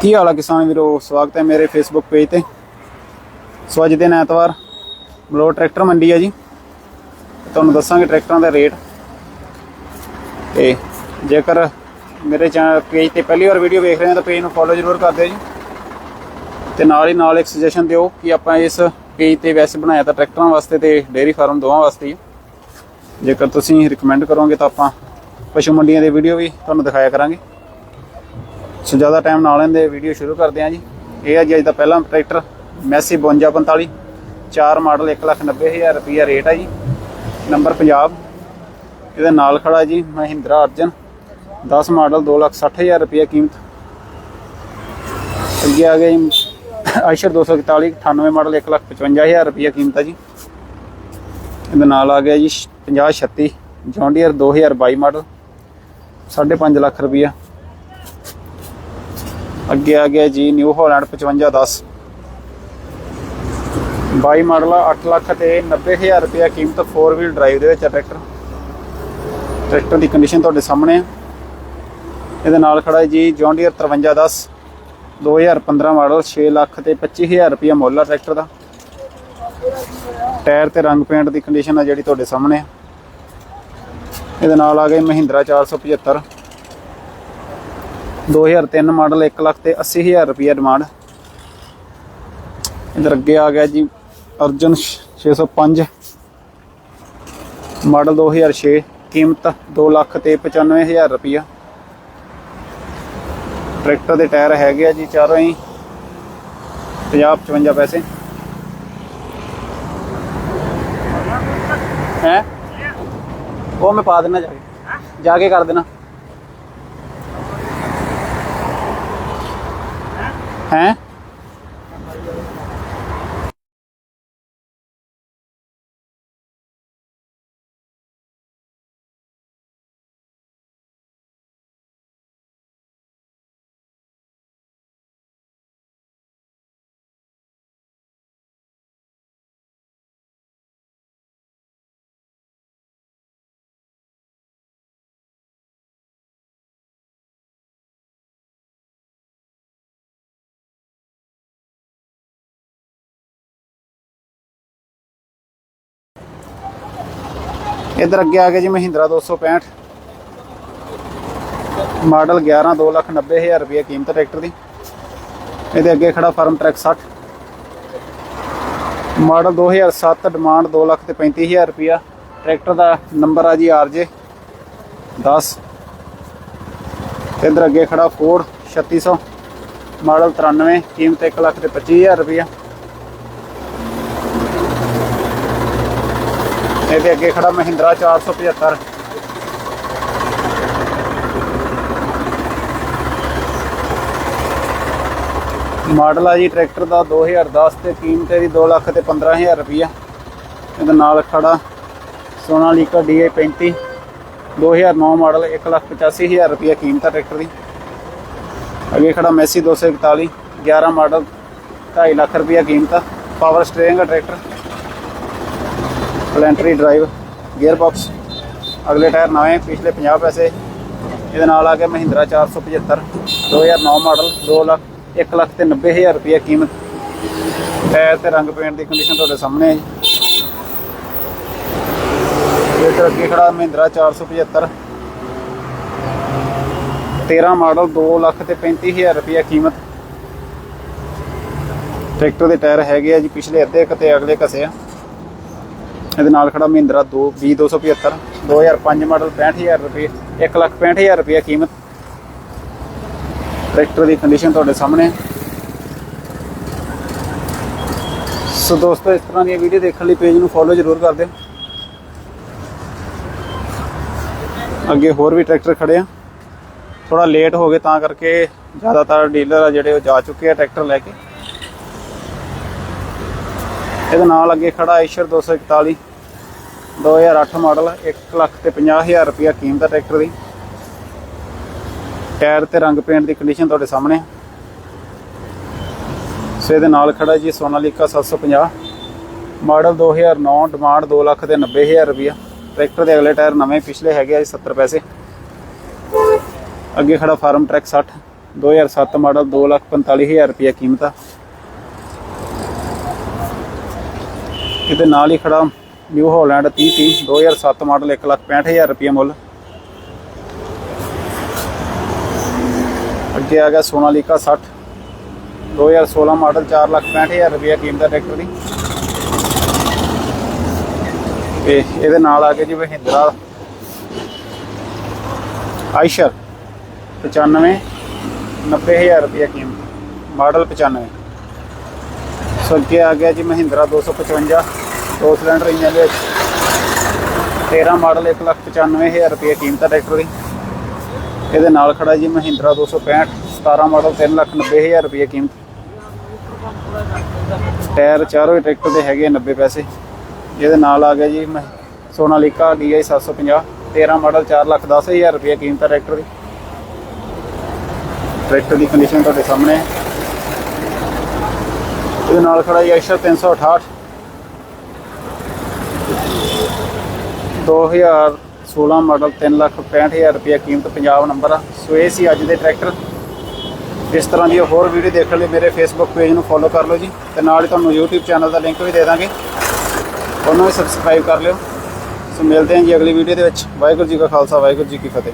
ਕੀ ਹਾਲ ਆ ਕਿਸਾਨ ਵੀਰੋ? ਸਵਾਗਤ ਹੈ ਮੇਰੇ ਫੇਸਬੁੱਕ ਪੇਜ ਤੇ। ਸੋ ਅੱਜ ਦਿਨ ਐਤਵਾਰ ਬਲੋ ਟਰੈਕਟਰ ਮੰਡੀ ਆ ਜੀ। ਤੁਹਾਨੂੰ ਦੱਸਾਂਗੇ ਟਰੈਕਟਰਾਂ ਦਾ ਰੇਟ। ਤੇ ਜੇਕਰ ਮੇਰੇ ਚੈਨਲ ਪੇਜ ਤੇ ਪਹਿਲੀ ਵਾਰ ਵੀਡੀਓ ਵੇਖ ਰਹੇ ਹੋ ਤਾਂ ਪੇਜ ਨੂੰ ਫੋਲੋ ਜ਼ਰੂਰ ਕਰ ਦਿਓ ਜੀ। ਤੇ ਨਾਲ ਹੀ ਨਾਲ ਇੱਕ ਸੁਜੈਸ਼ਨ ਦਿਓ ਕਿ ਆਪਾਂ ਇਸ ਪੇਜ ਤੇ ਵੈਸੇ ਬਣਾਇਆ ਤਾਂ ਟਰੈਕਟਰਾਂ ਵਾਸਤੇ ਤੇ ਡੇਅਰੀ ਫਾਰਮ ਦੋਵਾਂ ਵਾਸਤੇ ਹੀ ਜੇਕਰ ਤੁਸੀਂ ਰਿਕਮੈਂਡ ਕਰੋਗੇ ਤਾਂ ਆਪਾਂ ਪਸ਼ੂ ਮੰਡੀਆਂ ਦੇ ਵੀਡੀਓ ਵੀ ਤੁਹਾਨੂੰ ਦਿਖਾਇਆ ਕਰਾਂਗੇ। ਸੋ ਜ਼ਿਆਦਾ ਟਾਈਮ ਨਾ ਲੈਂਦੇ ਵੀਡੀਓ ਸ਼ੁਰੂ ਕਰਦੇ ਹਾਂ ਜੀ। ਇਹ ਹੈ ਜੀ ਅੱਜ ਦਾ ਪਹਿਲਾ ਟਰੈਕਟਰ ਮੈਸੀ 5245 ਚਾਰ ਮਾਡਲ 190000 ਰੁਪਿਆ ਰੇਟ ਹੈ ਜੀ। ਨੰਬਰ ਪੰਜਾਬ। ਇਹਦੇ ਨਾਲ ਖੜਾ ਜੀ ਮਹਿੰਦਰਾ ਅਰਜਨ। 10 ਮਾਡਲ 260000 ਰੁਪਿਆ ਕੀਮਤ। ਅੱਗੇ ਆ ਗਏ ਜੀ ਆਇਸ਼ਰ 241 98 ਮਾਡਲ 155000 ਰੁਪਿਆ ਕੀਮਤ ਹੈ ਜੀ। ਇਹਦੇ ਨਾਲ ਆ ਗਿਆ ਜੀ 50 36 ਜੌਂਡੀਅਰ 2022 ਮਾਡਲ 5.5 ਲੱਖ ਰੁਪਿਆ ਅੱਗੇ ਆ ਗਿਆ ਜੀ ਨਿਊ ਹਾਲੈਂਡ 5510 22 ਮਾਡਲ ਆ 8 ਲੱਖ ਤੇ 90000 ਰੁਪਇਆ ਕੀਮਤ 4 ਵੀਲ ਡਰਾਈਵ ਦੇ ਵਿੱਚ ਆ ਟਰੈਕਟਰ। ਟਰੈਕਟਰ ਦੀ ਕੰਡੀਸ਼ਨ ਤੁਹਾਡੇ ਸਾਹਮਣੇ ਆ। ਇਹਦੇ ਨਾਲ ਖੜਾ ਹੈ ਜੀ ਜੌਨ ਡੀਅਰ 5310 2015 ਮਾਡਲ 6 ਲੱਖ ਤੇ 25000 ਰੁਪਇਆ ਮੁੱਲ ਆ ਟਰੈਕਟਰ ਦਾ। ਟਾਇਰ ਤੇ ਰੰਗ ਪੇਂਟ ਦੀ ਕੰਡੀਸ਼ਨ ਆ ਜਿਹੜੀ ਤੁਹਾਡੇ ਸਾਹਮਣੇ ਆ। ਇਹਦੇ ਨਾਲ ਆ ਗਏ ਮਹਿੰਦਰਾ 475 2003 ਮਾਡਲ 1 ਲੱਖ ਤੇ 80000 ਰੁਪਇਆ ਡਿਮਾਂਡ ਇਧਰ ਅੱਗੇ ਆ ਗਿਆ ਜੀ ਅਰਜਨ 605 ਮਾਡਲ 2006 ਕੀਮਤ 2 ਲੱਖ ਤੇ 95000 ਰੁਪਇਆ ਟਰੈਕਟਰ ਦੇ ਟਾਇਰ ਹੈਗੇ ਆ ਜੀ ਚਾਰੋਂ ਹੀ 50 55 ਪੈਸੇ ਹੈ ਉਹ ਮੈਂ ਪਾ ਦੇਣਾ ਜਾ ਕੇ ਜਾ ਕੇ ਕਰ ਦੇਣਾ ਹੈ ਇਧਰ ਅੱਗੇ ਆ ਗਿਆ ਜੀ ਮਹਿੰਦਰਾ 265 ਮਾਡਲ 11 2 ਲੱਖ 90 ਹਜ਼ਾਰ ਰੁਪਏ ਕੀਮਤ ਟਰੈਕਟਰ ਦੀ। ਇਹਦੇ ਅੱਗੇ ਖੜਾ Farmtrac 60 model 2007 demand 2 lakh ਤੇ 35 ਹਜ਼ਾਰ ਰੁਪਿਆ ਟਰੈਕਟਰ ਦਾ ਨੰਬਰ ਆ ਜੀ ਆਰਜੇ 10 ਤੇ ਇਧਰ ਅੱਗੇ ਖੜਾ ਫੋਰਡ 3600 ਮਾਡਲ 93 ਕੀਮਤ 1 ਲੱਖ ਤੇ 25 ਹਜ਼ਾਰ ਰੁਪਿਆ ਇਹਦੇ ਅੱਗੇ ਖੜਾ ਮਹਿੰਦਰਾ 475 ਮਾਡਲ ਆ ਜੀ, ਟਰੈਕਟਰ ਦਾ 2010 ਤੇ ਕੀਮਤ ਇਹਦੀ 2 ਲੱਖ ਤੇ 15000 ਰੁਪਈਆ। ਇਹਦੇ ਨਾਲ ਖੜਾ ਸੋਨਾਲੀਕਾ DA 35 2009 ਮਾਡਲ 1 ਲੱਖ 85000 ਰੁਪਈਆ ਕੀਮਤ ਆ ਟਰੈਕਟਰ ਦੀ। ਅੱਗੇ ਖੜਾ ਮੈਸੀ 241 11 ਮਾਡਲ 2.5 ਲੱਖ ਰੁਪਈਆ ਕੀਮਤ ਆ। ਪਾਵਰ ਸਟੀਅਰਿੰਗ ਆ tractor. Planetary drive gear box ਅਗਲੇ ਟਾਇਰ ਨਵੇਂ, ਪਿਛਲੇ 50 ਪੈਸੇ। ਇਹਦੇ ਨਾਲ ਆ ਕੇ ਮਹਿੰਦਰਾ 475 2009 ਮਾਡਲ 2 ਲੱਖ 1 ਲੱਖ ਤੇ 90000 ਰੁਪਏ ਕੀਮਤ। ਟਾਇਰ ਤੇ ਰੰਗ ਪੇਂਟ ਦੀ ਕੰਡੀਸ਼ਨ ਤੁਹਾਡੇ ਸਾਹਮਣੇ ਹੈ ਜੀ। ਇਹ ਤੇ ਅੱਗੇ ਖੜਾ ਮਹਿੰਦਰਾ 475 13 ਮਾਡਲ 2 ਲੱਖ ਤੇ 35000 ਰੁਪਏ ਕੀਮਤ। ਟਰੈਕਟਰ ਦੇ ਟਾਇਰ ਹੈਗੇ ਆ ਜੀ, ਪਿਛਲੇ ਅੱਧੇ ਕਤੇ ਅਗਲੇ ਘਸੇ ਆ। ਇਹਦੇ ਨਾਲ ਖੜਾ ਮਹਿੰਦਰਾ 2 B275 2005 ਮਾਡਲ 65000 ਰੁਪਏ 1 ਲੱਖ 65000 ਰੁਪਏ ਕੀਮਤ। ਟਰੈਕਟਰ ਦੀ ਕੰਡੀਸ਼ਨ ਤੁਹਾਡੇ ਸਾਹਮਣੇ। ਹੈ। ਸੋ ਦੋਸਤੋ, ਇਸ ਤਰ੍ਹਾਂ ਦੀਆਂ ਵੀਡੀਓ ਦੇਖਣ ਲਈ ਪੇਜ ਨੂੰ ਫੋਲੋ ਜ਼ਰੂਰ ਕਰ ਦਿਓ। ਅੱਗੇ ਹੋਰ ਵੀ ਟਰੈਕਟਰ ਖੜੇ ਆ। ਥੋੜਾ ਲੇਟ ਹੋ ਗਏ, ਤਾਂ ਕਰਕੇ ਜ਼ਿਆਦਾਤਰ ਡੀਲਰ ਆ ਜਿਹੜੇ ਉਹ ਜਾ ਚੁੱਕੇ ਆ ਟਰੈਕਟਰ ਲੈ ਕੇ। ਇਹਦੇ ਨਾਲ ਅੱਗੇ ਖੜਾ ਆਇਸ਼ਰ 241 2008 ਮਾਡਲ 1 ਲੱਖ ਤੇ 50000 ਰੁਪਇਆ ਕੀਮਤ ਹੈ ਟਰੈਕਟਰ ਦੀ। ਟਾਇਰ ਤੇ ਰੰਗ ਪੇਂਟ ਦੀ ਕੰਡੀਸ਼ਨ ਤੁਹਾਡੇ ਸਾਹਮਣੇ। ਹੈ ਸੋ ਇਹਦੇ ਨਾਲ ਖੜਾ ਜੀ ਸੋਨਾਲੀਕਾ 750 ਮਾਡਲ 2009 ਡਿਮਾਂਡ 2 ਲੱਖ ਤੇ 90000 ਰੁਪਇਆ। ਟਰੈਕਟਰ ਦੇ ਅਗਲੇ ਟਾਇਰ ਨਵੇਂ ਪਿਛਲੇ ਹੈਗੇ ਆ ਜੀ 70 ਪੈਸੇ। ਅੱਗੇ ਖੜਾ ਫਾਰਮ ਟਰੈਕ 60 2007 ਮਾਡਲ 245000 ਰੁਪਏ ਕੀਮਤ ਆ। ਇਹਦੇ ਨਾਲ ਹੀ ਖੜਾ ਨਿਊ ਹਾਲੈਂਡ 3030 2007 ਮਾਡਲ 165000 ਰੁਪਏ ਮੁੱਲ। ਅੱਗੇ ਆ ਗਿਆ ਸੋਨਾਲੀਕਾ 60 2016 ਮਾਡਲ 465000 ਰੁਪਏ ਕੀਮਤ ਦਾ ਟਰੈਕਟਰ ਦੀ ਤੇ ਇਹਦੇ ਨਾਲ ਆ ਗਿਆ ਜੀ ਮਹਿੰਦਰਾ ਆਇਸ਼ਰ 95 90000 ਰੁਪਏ ਕੀਮਤ ਮਾਡਲ 95 ਸੋ ਅੱਗੇ ਆ ਗਿਆ ਜੀ ਮਹਿੰਦਰਾ 255 ਦੋ ਸਿਲੰਡਰ ਇੰਜਨ ਦੇ ਵਿੱਚ। 13 ਮਾਡਲ 195000 ਰੁਪਏ ਕੀਮਤ ਹੈ ਟਰੈਕਟਰ ਦੀ। ਇਹਦੇ ਨਾਲ ਖੜਾ ਜੀ ਮਹਿੰਦਰਾ 265 17 ਮਾਡਲ 390000 ਰੁਪਏ ਕੀਮਤ। ਟਾਇਰ ਚਾਰੋਂ ਹੀ ਟਰੈਕਟਰ ਦੇ ਹੈਗੇ 90 ਪੈਸੇ। ਇਹਦੇ ਨਾਲ ਆ ਗਿਆ ਜੀ ਮ- ਸੋਨਾਲੀਕਾ DI 750 13 ਮਾਡਲ 410000 ਰੁਪਏ ਕੀਮਤ ਹੈ ਟਰੈਕਟਰ ਦੀ। ਟਰੈਕਟਰ ਦੀ ਕੰਡੀਸ਼ਨ ਤੁਹਾਡੇ ਸਾਹਮਣੇ ਹੈ ਇਹਦੇ ਨਾਲ ਖੜਾ ਜੀ ਆਇਸ਼ਰ 368 2016 ਮਾਡਲ 365000 ਰੁਪਏ ਕੀਮਤ ਪੰਜਾਬ ਨੰਬਰ ਆ। ਸੋ ਇਹ ਸੀ ਅੱਜ ਦੇ ਟਰੈਕਟਰ। ਇਸ ਤਰ੍ਹਾਂ ਦੀ ਹੋਰ ਵੀਡੀਓ ਦੇਖਣ ਲਈ ਮੇਰੇ ਫੇਸਬੁੱਕ ਪੇਜ ਨੂੰ ਫੋਲੋ ਕਰ ਲਓ ਜੀ ਤੇ ਨਾਲ ਹੀ ਤੁਹਾਨੂੰ YouTube ਚੈਨਲ ਦਾ ਲਿੰਕ ਵੀ ਦੇ ਦਾਂਗੇ। ਉਹਨੂੰ ਵੀ ਸਬਸਕ੍ਰਾਈਬ ਕਰ ਲਿਓ। ਸੋ ਮਿਲਦੇ ਹਾਂ ਜੀ ਅਗਲੀ ਵੀਡੀਓ ਦੇ ਵਿੱਚ। ਵਾਹਿਗੁਰੂ ਜੀ ਕਾ ਖਾਲਸਾ, ਵਾਹਿਗੁਰੂ ਜੀ ਕੀ ਫਤਿਹ।